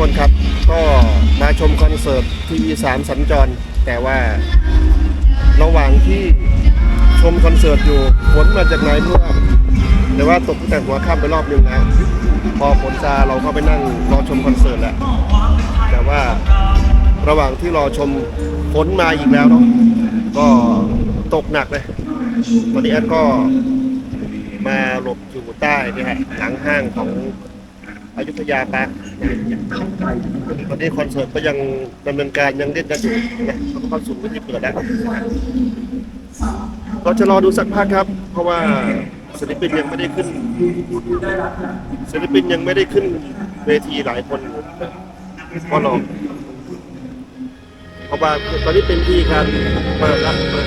คนครับ ก็มาชมคอนเสิร์ตทีวีสามสัญจร แต่ว่าระหว่างที่ชมคอนเสิร์ตอยู่ฝนมาจากไหนไม่รู้ครับแต่ว่าตกตั้งแต่หัวค่ำไปรอบนึงแล้วพอฝนซาเราเข้าไปนั่งรอชมคอนเสิร์ตแหล้วแต่ว่าระหว่างที่รอชมฝนมาอีกแล้วเนาะก็ตกหนักเลยตอนนี้แอดก็มาหลบอยู่ใต้นี่ฮะหลังห้างของ อยุธยาปาร์คตอนนี้คอนเสิร์ตก็ยังดำเนินการยังเล่นกันอยู่นะเข้าสู่วันที่เปิดแล้วเราจะรอดูสักพักครับ เพราะว่าศิลปินยังไม่ได้ขึ้นศิลปินยังไม่ได้ขึ้นเวทีหลายคนอยู่ก็รอเพราะว่าตอนนี้เป็นที่การเปิดละเปิด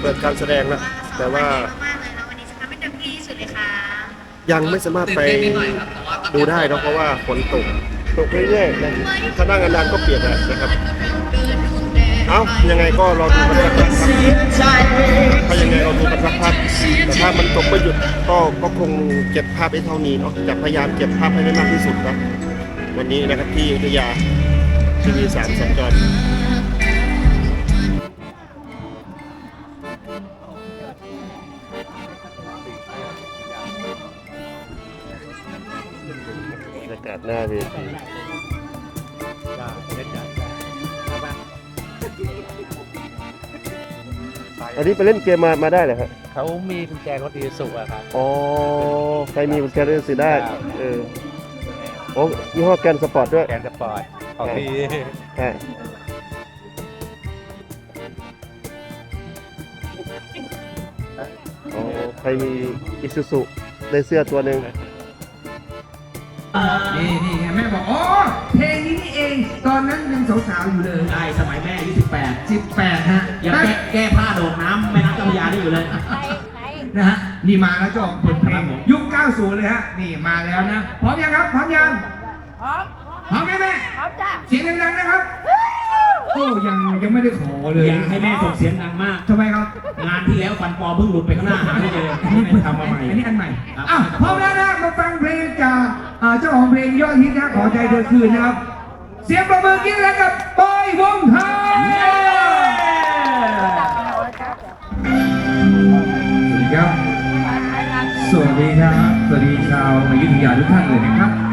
เปิดการแสดงแล้วแต่ว่ามากเลยนะวันนี้จะทำให้เต็มที่ที่สุดเลยค่ะยังไม่สามารถไป ดูได้เนอะเพราะว่าฝนตกตกเรื่อยๆนะถ้านั่งนานๆก็เปียกอะนะครับ เอ้ายังไงก็รอดูกันสักพักครับถ้ายังไงเราดูกันสักพักแต่ถ้ามันตกไม่หยุดก็ก็คงเก็บภาพให้เท่านี้เนาะจะพยายามเก็บภาพให้ได้มากที่สุดนะวันนี้นะครับที่อยุธยาทีวีสามสัญจร บรรยากาศหน้าเวทีอันนี้ไปเล่นเกมมามาได้เหรอครับเขามีกุญแจรถอีสุอะครับอ๋อใครมีกุญแจเล่นสิได้เออโอ้ยี่ห้อแกนสปอร์ตด้วยแกนสปอร์ตของดีฮะอ๋อใครมีอิซูซุได้เสื้อตัวหนึ่ง นี่นี่ไงแม่บอกอ๋อเพลงนี้นี่เอง ตอนนั้นยังสาวๆอยู่เลยได้สมัยแม่อายุสิบแปด18ฮะยังแก้แก้ผ้าโดดน้ำแม่น้ำเจ้าพระยาได้อยู่เลย นะฮะนี่มาแล้วเจ้าของผลเพลครังบผมยุค 90 เลยฮะนี่มาแล้วนะพร้อมยังครับพร้อมยังพร้อมพร้อมไหมแม่พร้อมจ้ะเสียงดังๆนะครับ โอ้ยังยังไม่ได้ขอเลยอยากให้แม่ส่งเสียงดังมาก ทำไมครับ งานที่แล้วฟันปลอเพิ่งหลุดไปข้างหน้าหาไม่เจออันนี้แม่ทำมาใหม่อันนี้อันใหม่ครับอ้าวพร้อมแล้วนะมาฟังเพลงจากอ่าเจ้าของเพลงยอดฮิตนะขอใจเธอคืนนะครับ เสียงประมือกิ้งแล้วกับบอยวงไทยสวัสดีครับ สวัสดีครับ สวัสดีชาวอยุธยาทุกท่านเลยนะครับ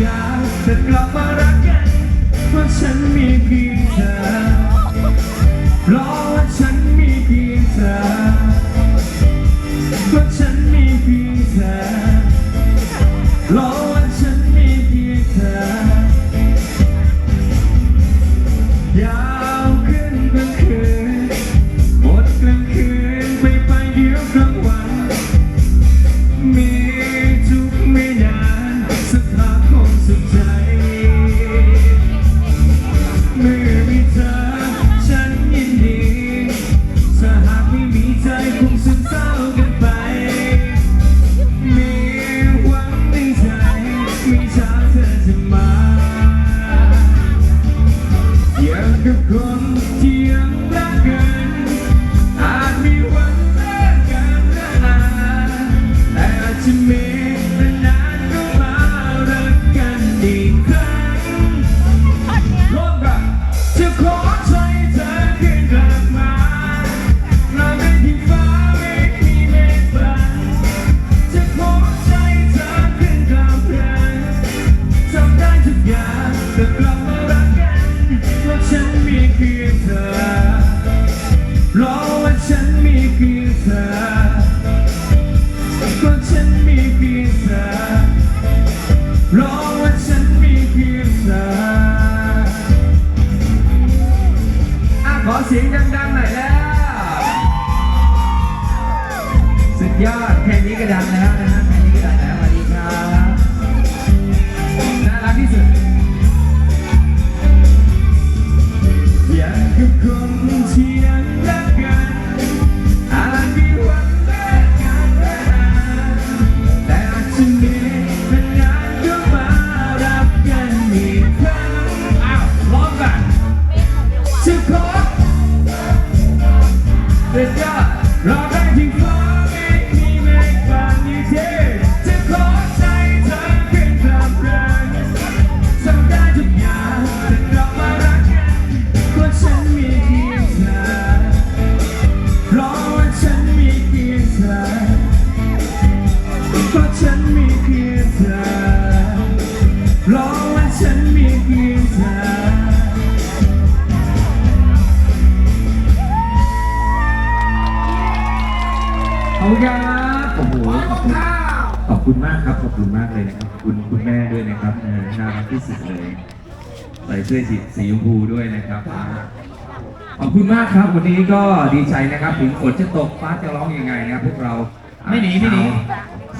อยากจะกลับมารักกันเพราะฉันมีเพียง ร เพียงเธอขอบคุณครับ โอ้โหขอบคุณขอบคุณมากครับ ขอบคุณมากเลยนะครับขอบคุณคุณแม่ด้วยนะครับเออน่ารักที่สุดเลย ใส่เสื้อสีสีชมพูด้วยนะครับ ขอบคุณมากครับ วันนี้ก็ดีใจนะครับ ถึงฝนจะตกฟ้าจะร้องยังไงนะครับพวกเราไม่หนีไม่หนี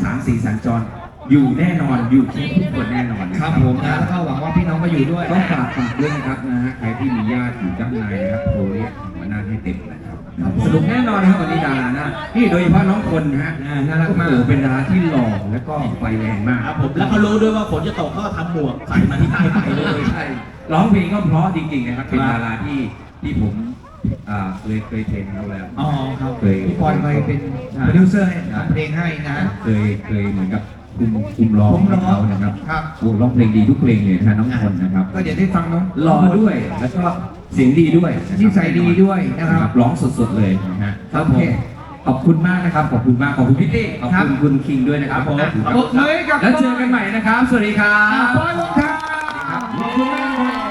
สามสี่สัญจร อยู่แน่นอนอยู่ที่ทุกคนแน่นอนนะครับผมนะแล้วก็หวังว่าพี่น้องก็อยู่ด้วยต้องฝากฝากด้วยนะครับนะฮะใครที่มีญาติอยู่ด้านในนะครับโทรเรียกหัวหน้าให้เต็มนะครับสรุปแน่นอนนะครับวันนี้ดารานะนี่โดยเฉพาะน้องคนนะฮะอ่าน่ารักมากโอ้โหเป็นดาราที่หล่อแล้วก็ไฟแรงมากครับผมแล้วเขารู้ด้วยว่าฝนจะตกก็ทำหมวกใส่มาที่ใต้ไปเลยใช่ร้องเพลงก็เพราะจริงๆนะครับเป็นครับดาราที่ที่ผมอ่าเคยเคยเทรนเขาแล้วอ๋อครับเคยพี่ปอยเคยเป็นใช่โปรดิวเซอร์ให้ทำเพลงให้นะเคยเคยเหมือนกับ คุมคุมร้องคุมร้องให้เขานะครับครับ โอ้ร้องเพลงดีทุกเพลงเลยนะฮะน้องคนนะครับก็เดี๋ยวได้ฟังน้องหล่อด้วยแล้วก็เสียงดีด้วยนะครับนิสัยดีด้วยนะครับร้องสดๆเลยนะฮะครับผมขอบคุณมากนะครับขอบคุณมากขอบคุณพี่ตี้ขอบครัคุณบคุณคิงด้วยนะครับครับผมขอบคุณปรบมือให้กับแล้วเจอกันใหม่นะครับ สวัสดีครับปอยวงคาขอบคุณมากครับ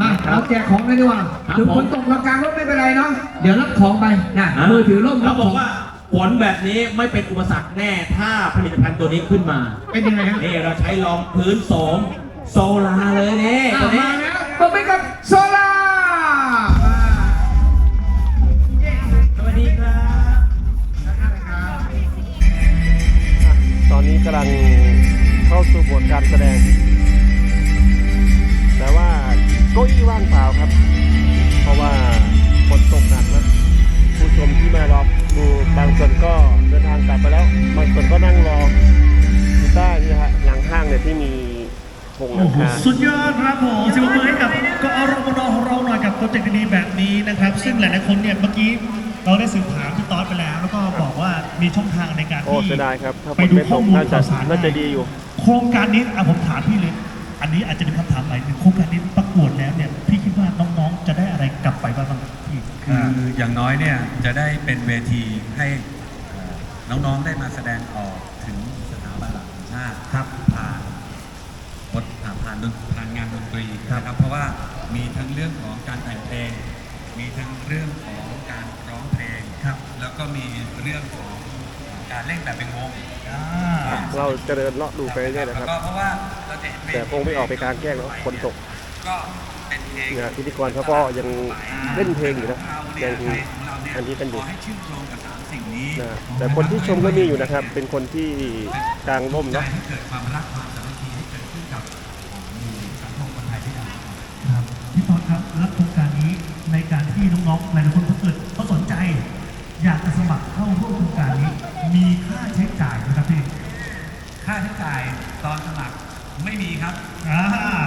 มาเราแจกของกันดีกว่าถึงฝนตกเรากลางรถไม่เป็นไรเนาะเดี๋ยวรับของไปนะมือถือร่มเขารับบขออกงว่า ฝนแบบนี้ไม่เป็นอุปสรรคแน่ถ้าผลิตภัณฑ์ตัวนี้ขึ้นมา เป็นยังไงฮะนี่เราใช้รองพื้นโสมโซลาเลยนี่อะตัวนี้มาแล้วปรบมือกับโซล่าสวัสดีครับ ตอนนี้กำลังเข้าสู่บทการแสดง แต่ว่าเก้าอี้ว่างเปล่าครับ สุดยอดครับผมสิบมือให้กับกอรมนของเราหน่อยกับโปรเจกต์ดีๆแบบนี้นะครับ ซึ่งหลายๆคนเนี่ยเมื่อกี้เราได้สืบถามพี่ต๊อดไปแล้ว แล้วก็บอกว่ามีช่องทางในการโอ้ที่เสียดายครับถ้าฝไปนดูไม่ข้ตอกมูลน่าจะข่าวสารน่าจะดีอยู่ โครงการนี้อะผมถามพี่เลยอันนี้อาจจะเป็นคำถามใหม่หนึ่งโครงการนี้ประกวดแล้วเนี่ยพี่คิดว่าน้องๆจะได้อะไรกลับไปบ้างครับพี่คืออย่างน้อยเนี่ยจะได้เป็นเวทีให้เอ่อน้องๆได้มาแสดงออกถึงสถาบันหลักของชาติ ครับผ่านบทอ่าผ่าน ดนผ่านงานดนตรีนะครับ เพราะว่ามีทั้งเรื่องของการแต่งเพลง มีทั้งเรื่องของการร้องเพลงครับ แล้วก็มีเรื่องของการเล่นแบบเป็นวงอ่าเราจะเดินเลาะดูไปเรื่อยๆนะครับแล้วก็เพราะว่าเราจะเห็นเวทีแต่คงไม่ออกไปกลางแจ้งแล้วฝนตกก็เป็นเพลงนะฮะพิธีกรเขาก็ยังเล่นเพลงอยู่นะยังอันนี้กันอยู่ขอให้ชื่นชมกับสามสิ่งนี้นะฮะแต่คนที่ชมก็มีอยู่นะครับ เป็นคนที่กลางร่มใจเนาะ การที่น้องๆหลายๆคนเขาเกิดเขาสนใจ อยากจะสมัครเข้าร่วมโครงการนี้ มีค่าใช้จ่ายไหมครับพี่ค่าใช้จ่ายตอนสมัครไม่มีครับ อ่า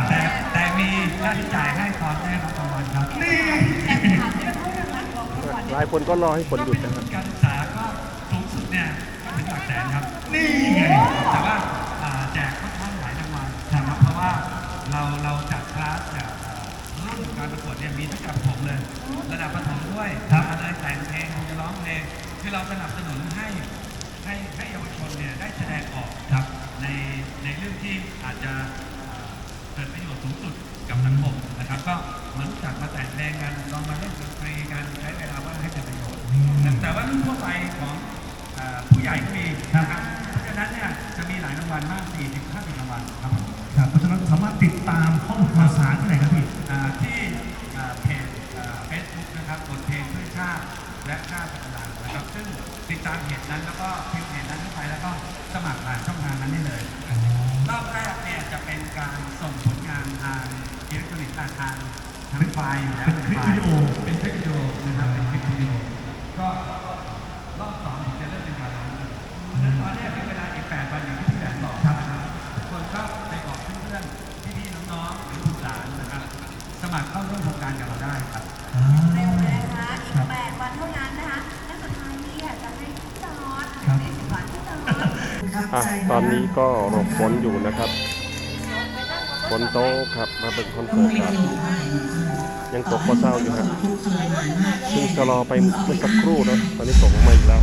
แต่แต่มีค่าใช้จ่ายให้ตอนได้รับรางวัลครับนี่หลายคนก็รอให้ฝนหยุดนะครับการศึกษาก็สูงสุดเนี่ยก็ถึงหลักแสนครับ นี่ไงแต่ว่าอ่าแจกค่อนข้างหลายรางวัลนะครับเพราะว่าเราเราจัดคลาสแบบรุ่น การประกวดเนี่ยมีตั้งแต่ประถมเลย ระดับประถมด้วยครับอะไรแต่งเพลงจะร้องเพลงคือเราสนับสนุนให้ให้ให้เยาวชนเนี่ยได้แสดงออกครับในในเรื่องที่อาจจะเกิดประโยชน์สูงสุดกับสังคมนะครับ ก็เหมือนจัดมาแต่งเพลงกันลองมาเล่นดนตรีกันใช้เวลาว่างให้เป็นประโยชน์แต่ว่ารุ่นทั่วไปของเอ่อผู้ใหญ่ก็มีนะครับเพราะฉะนั้นเนี่ยจะมีหลายรางวัลมาก40 50รางวัลครับ สามารถติดตามข้อมูลข่าวสารที่ไหนครับพี่ อ่าที่อ่าเพจเฟซบุ๊กนะครับบทเพลงเพื่อชาติและชาติพัฒนานะครับ ซึ่งติดตามเพจนั้นแล้วก็พิมพ์เพจนั้นเข้าไปแล้วก็สมัครผ่านช่องทางนั้นได้เลยรอบแรกเนี่ยจะเป็นการส่งผลงานทางอิเล็กทรอนิกส์ทางทางทางไฟล์อยู่แล้วเป็นคลิปวิดีโอเป็นคลิปวิดีโอนะครับเป็นคลิปะตอนนี้ก็หลบฝนอยู่นะครับฝนโตกครับมาเป็นคอนเสิร์ตครับยังตกก็เศร้าอยู่ฮะซึ่งจะรอไปเมื่อสักครู่นะตอนนี้ตกลงมาอีกแล้ว